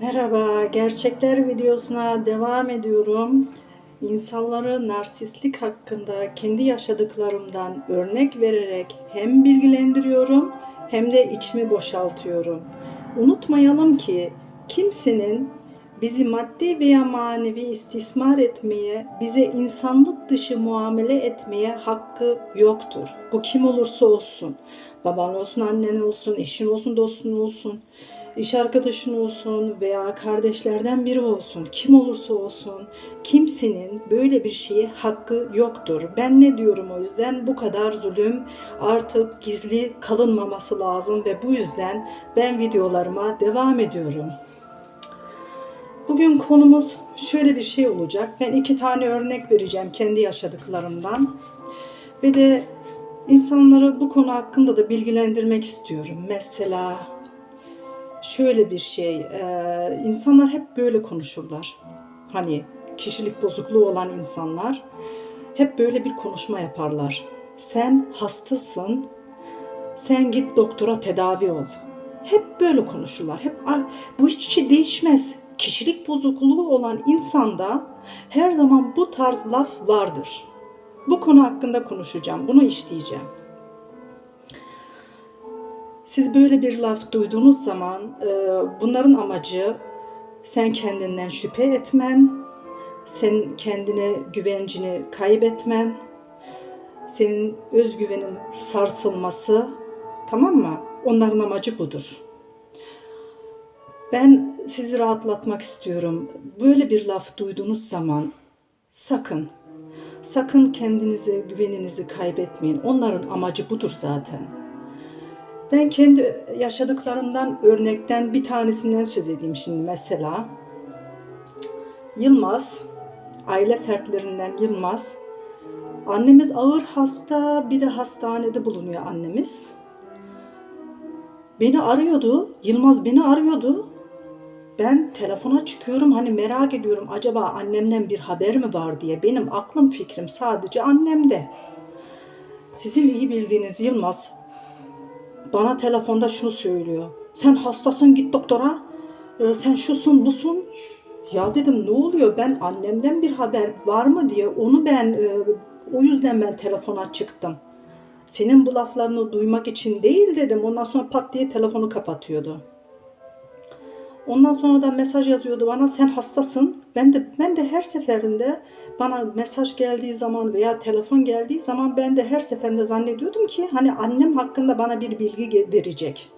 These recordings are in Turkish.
Merhaba, gerçekler videosuna devam ediyorum. İnsanları narsistlik hakkında kendi yaşadıklarımdan örnek vererek hem bilgilendiriyorum hem de içimi boşaltıyorum. Unutmayalım ki kimsenin bizi maddi veya manevi istismar etmeye, bize insanlık dışı muamele etmeye hakkı yoktur. Bu kim olursa olsun. Baban olsun, annen olsun, eşin olsun, dostun olsun iş arkadaşın olsun veya kardeşlerden biri olsun, kim olursa olsun kimsenin böyle bir şeye hakkı yoktur. Ben ne diyorum o yüzden bu kadar zulüm artık gizli kalınmaması lazım ve bu yüzden ben videolarıma devam ediyorum. Bugün konumuz şöyle bir şey olacak. Ben iki tane örnek vereceğim kendi yaşadıklarımdan. Ve de insanları bu konu hakkında da bilgilendirmek istiyorum. Mesela şöyle bir şey, e, insanlar hep böyle konuşurlar. Hani kişilik bozukluğu olan insanlar hep böyle bir konuşma yaparlar. Sen hastasın, sen git doktora tedavi ol. Hep böyle konuşurlar. Hep bu hiç şey değişmez. Kişilik bozukluğu olan insanda her zaman bu tarz laf vardır. Bu konu hakkında konuşacağım. Bunu işleyeceğim. Siz böyle bir laf duyduğunuz zaman e, bunların amacı sen kendinden şüphe etmen, sen kendine güvencini kaybetmen, senin özgüvenin sarsılması, tamam mı? Onların amacı budur. Ben sizi rahatlatmak istiyorum. Böyle bir laf duyduğunuz zaman sakın, sakın kendinize güveninizi kaybetmeyin. Onların amacı budur zaten. Ben kendi yaşadıklarımdan örnekten bir tanesinden söz edeyim şimdi mesela. Yılmaz, aile fertlerinden Yılmaz. Annemiz ağır hasta, bir de hastanede bulunuyor annemiz. Beni arıyordu, Yılmaz beni arıyordu. Ben telefona çıkıyorum hani merak ediyorum acaba annemden bir haber mi var diye. Benim aklım fikrim sadece annemde. Sizin iyi bildiğiniz Yılmaz bana telefonda şunu söylüyor. Sen hastasın git doktora. Ee, sen şusun busun. Ya dedim ne oluyor ben annemden bir haber var mı diye onu ben e, o yüzden ben telefona çıktım. Senin bu laflarını duymak için değil dedim. Ondan sonra pat diye telefonu kapatıyordu. Ondan sonra da mesaj yazıyordu bana sen hastasın. Ben de ben de her seferinde bana mesaj geldiği zaman veya telefon geldiği zaman ben de her seferinde zannediyordum ki hani annem hakkında bana bir bilgi verecek.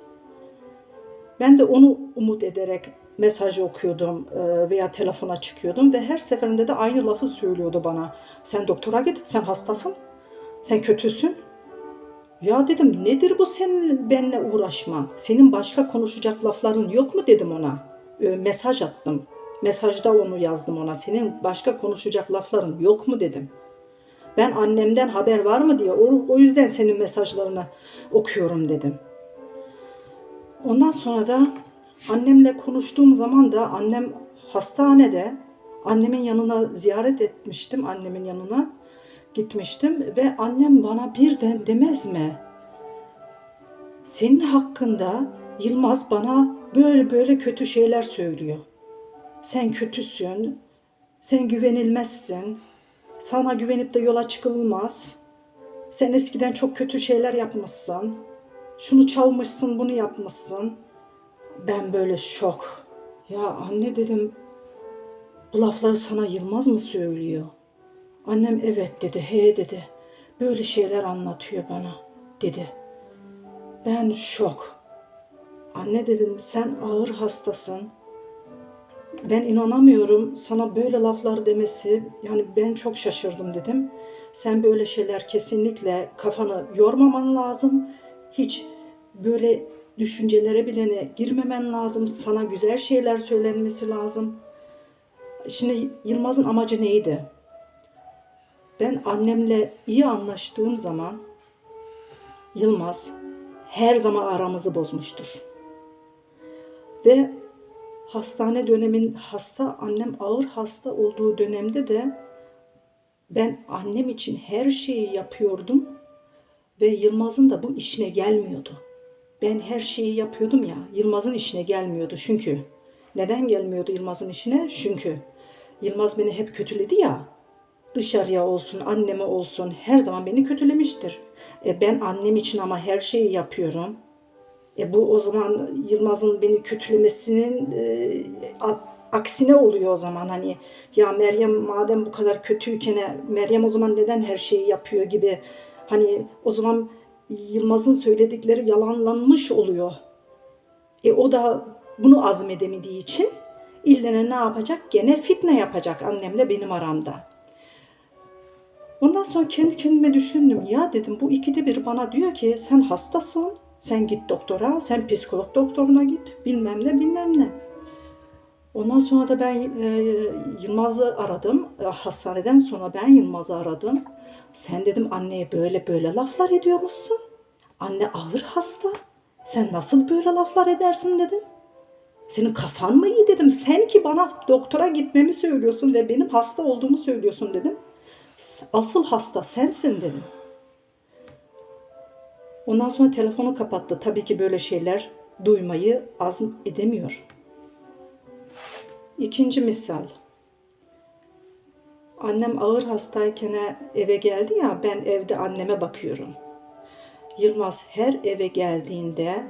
Ben de onu umut ederek mesajı okuyordum veya telefona çıkıyordum ve her seferinde de aynı lafı söylüyordu bana. Sen doktora git, sen hastasın, sen kötüsün. Ya dedim nedir bu senin benimle uğraşman? Senin başka konuşacak lafların yok mu dedim ona. E, mesaj attım. Mesajda onu yazdım ona. Senin başka konuşacak lafların yok mu dedim. Ben annemden haber var mı diye o, o yüzden senin mesajlarını okuyorum dedim. Ondan sonra da annemle konuştuğum zaman da annem hastanede annemin yanına ziyaret etmiştim annemin yanına gitmiştim ve annem bana birden demez mi? Senin hakkında Yılmaz bana böyle böyle kötü şeyler söylüyor. Sen kötüsün, sen güvenilmezsin, sana güvenip de yola çıkılmaz. Sen eskiden çok kötü şeyler yapmışsın. Şunu çalmışsın, bunu yapmışsın. Ben böyle şok. Ya anne dedim, bu lafları sana Yılmaz mı söylüyor? Annem evet dedi, he dedi. Böyle şeyler anlatıyor bana dedi. Ben şok. Anne dedim sen ağır hastasın ben inanamıyorum sana böyle laflar demesi. Yani ben çok şaşırdım dedim. Sen böyle şeyler kesinlikle kafanı yormaman lazım. Hiç böyle düşüncelere bile girmemen lazım. Sana güzel şeyler söylenmesi lazım. Şimdi Yılmaz'ın amacı neydi? Ben annemle iyi anlaştığım zaman Yılmaz her zaman aramızı bozmuştur. Ve hastane dönemin hasta annem ağır hasta olduğu dönemde de ben annem için her şeyi yapıyordum ve Yılmaz'ın da bu işine gelmiyordu. Ben her şeyi yapıyordum ya Yılmaz'ın işine gelmiyordu çünkü Neden gelmiyordu Yılmaz'ın işine? Çünkü Yılmaz beni hep kötüledi ya. Dışarıya olsun, anneme olsun her zaman beni kötülemiştir. E ben annem için ama her şeyi yapıyorum. E bu o zaman Yılmaz'ın beni kötülemesinin e, aksine oluyor o zaman hani ya Meryem madem bu kadar kötüyken e, Meryem o zaman neden her şeyi yapıyor gibi hani o zaman Yılmaz'ın söyledikleri yalanlanmış oluyor. E o da bunu azmedemediği için illene ne yapacak? Gene fitne yapacak annemle benim aramda. Ondan sonra kendi kendime düşündüm. Ya dedim bu ikide bir bana diyor ki sen hastasın. Sen git doktora, sen psikolog doktoruna git. Bilmem ne bilmem ne. Ondan sonra da ben e, Yılmaz'ı aradım. E, hastaneden sonra ben Yılmaz'ı aradım. Sen dedim anneye böyle böyle laflar ediyormuşsun. Anne ağır hasta. Sen nasıl böyle laflar edersin dedim. Senin kafan mı iyi dedim. Sen ki bana doktora gitmemi söylüyorsun ve benim hasta olduğumu söylüyorsun dedim. Asıl hasta sensin dedim. Ondan sonra telefonu kapattı. Tabii ki böyle şeyler duymayı azm edemiyor. İkinci misal. Annem ağır hastayken eve geldi ya ben evde anneme bakıyorum. Yılmaz her eve geldiğinde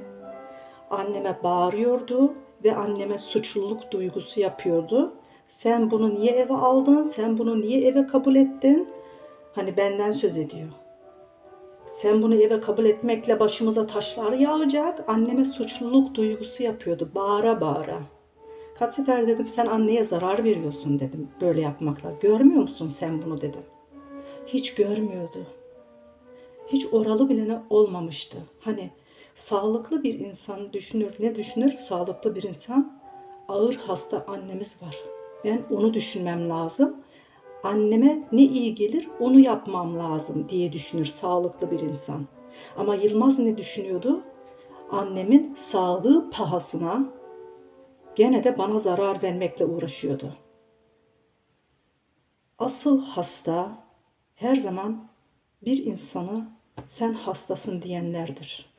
anneme bağırıyordu ve anneme suçluluk duygusu yapıyordu. Sen bunu niye eve aldın? Sen bunu niye eve kabul ettin? Hani benden söz ediyor. Sen bunu eve kabul etmekle başımıza taşlar yağacak. Anneme suçluluk duygusu yapıyordu bağıra bağıra. Kaç sefer dedim sen anneye zarar veriyorsun dedim böyle yapmakla. Görmüyor musun sen bunu dedim. Hiç görmüyordu. Hiç oralı bile ne olmamıştı. Hani sağlıklı bir insan düşünür ne düşünür? Sağlıklı bir insan ağır hasta annemiz var. Ben onu düşünmem lazım. Anneme ne iyi gelir onu yapmam lazım diye düşünür sağlıklı bir insan. Ama Yılmaz ne düşünüyordu? Annemin sağlığı pahasına gene de bana zarar vermekle uğraşıyordu. Asıl hasta her zaman bir insanı sen hastasın diyenlerdir.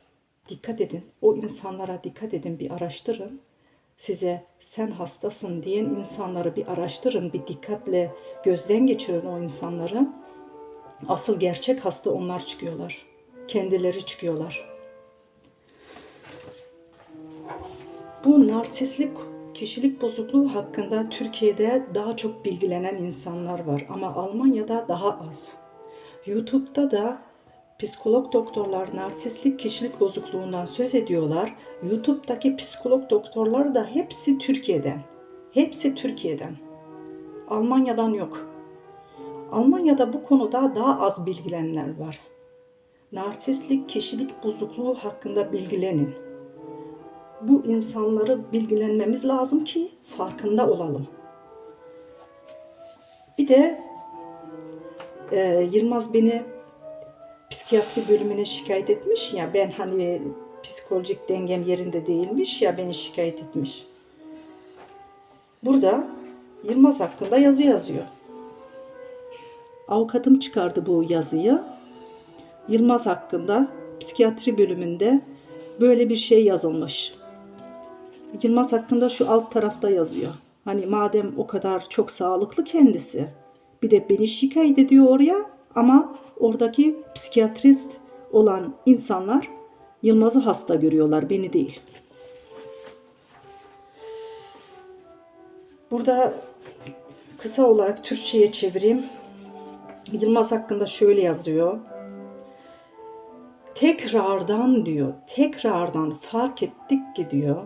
Dikkat edin. O insanlara dikkat edin, bir araştırın. Size sen hastasın diyen insanları bir araştırın, bir dikkatle gözden geçirin o insanları. Asıl gerçek hasta onlar çıkıyorlar. Kendileri çıkıyorlar. Bu narsistlik kişilik bozukluğu hakkında Türkiye'de daha çok bilgilenen insanlar var ama Almanya'da daha az. YouTube'da da psikolog doktorlar narsistlik kişilik bozukluğundan söz ediyorlar. YouTube'daki psikolog doktorlar da hepsi Türkiye'den. Hepsi Türkiye'den. Almanya'dan yok. Almanya'da bu konuda daha az bilgilenenler var. Narsistlik kişilik bozukluğu hakkında bilgilenin. Bu insanları bilgilenmemiz lazım ki farkında olalım. Bir de e, Yılmaz beni psikiyatri bölümüne şikayet etmiş ya ben hani psikolojik dengem yerinde değilmiş ya beni şikayet etmiş. Burada Yılmaz hakkında yazı yazıyor. Avukatım çıkardı bu yazıyı. Yılmaz hakkında psikiyatri bölümünde böyle bir şey yazılmış. Yılmaz hakkında şu alt tarafta yazıyor. Hani madem o kadar çok sağlıklı kendisi bir de beni şikayet ediyor oraya ama oradaki psikiyatrist olan insanlar Yılmaz'ı hasta görüyorlar, beni değil. Burada kısa olarak Türkçe'ye çevireyim. Yılmaz hakkında şöyle yazıyor. Tekrardan diyor, tekrardan fark ettik ki diyor.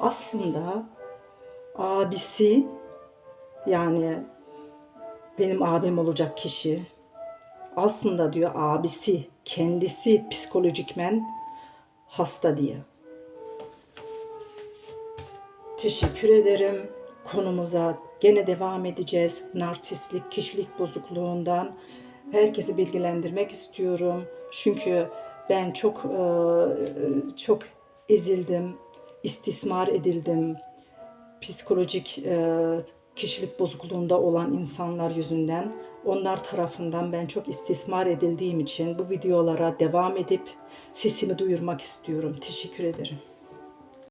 Aslında abisi yani benim abim olacak kişi aslında diyor abisi kendisi psikolojikmen hasta diye. Teşekkür ederim. Konumuza gene devam edeceğiz. Narsistlik, kişilik bozukluğundan herkesi bilgilendirmek istiyorum. Çünkü ben çok e, çok ezildim, istismar edildim. Psikolojik e, kişilik bozukluğunda olan insanlar yüzünden onlar tarafından ben çok istismar edildiğim için bu videolara devam edip sesimi duyurmak istiyorum. Teşekkür ederim.